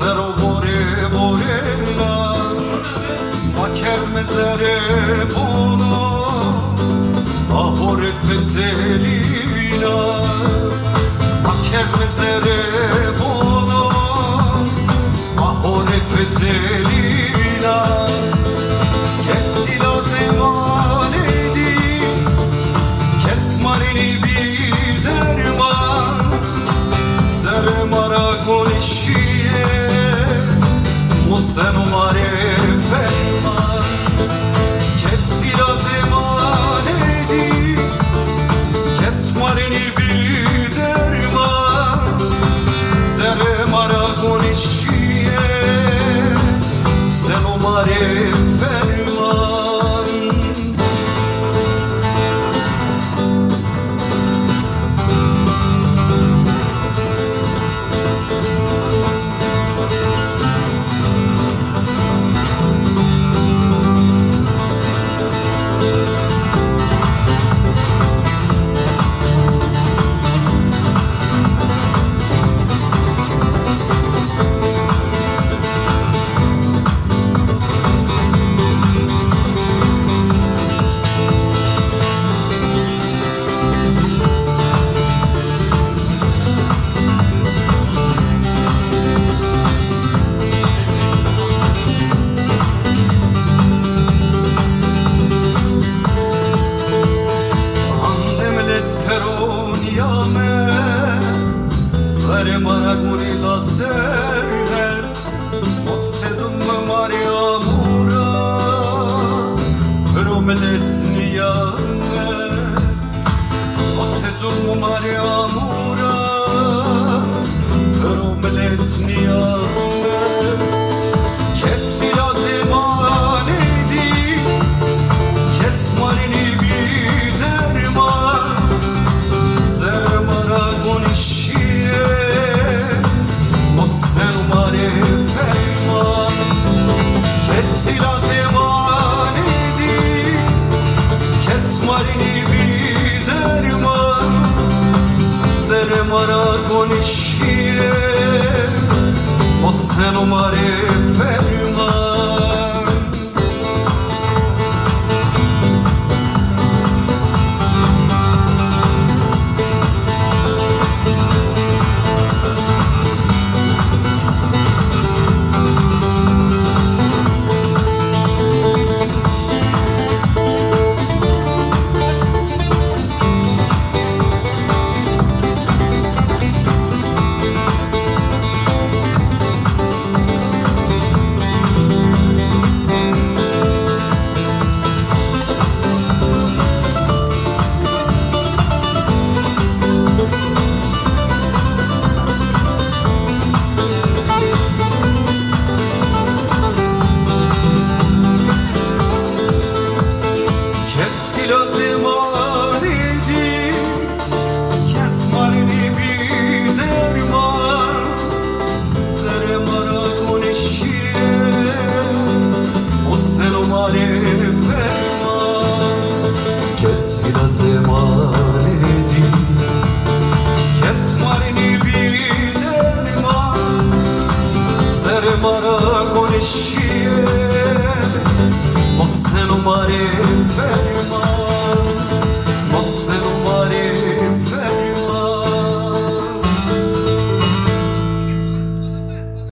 Ma sero vore vorena Ma kermezere bono Ahore fetelina Ma kermezere bono sen umarım Sare maraguni la serher Ot sezon me maria mura Peromlet niame Zermara konuşiye O sen sen o mare ferman Kes Kes marini bir derman Zere mara konuşiye O sen ferman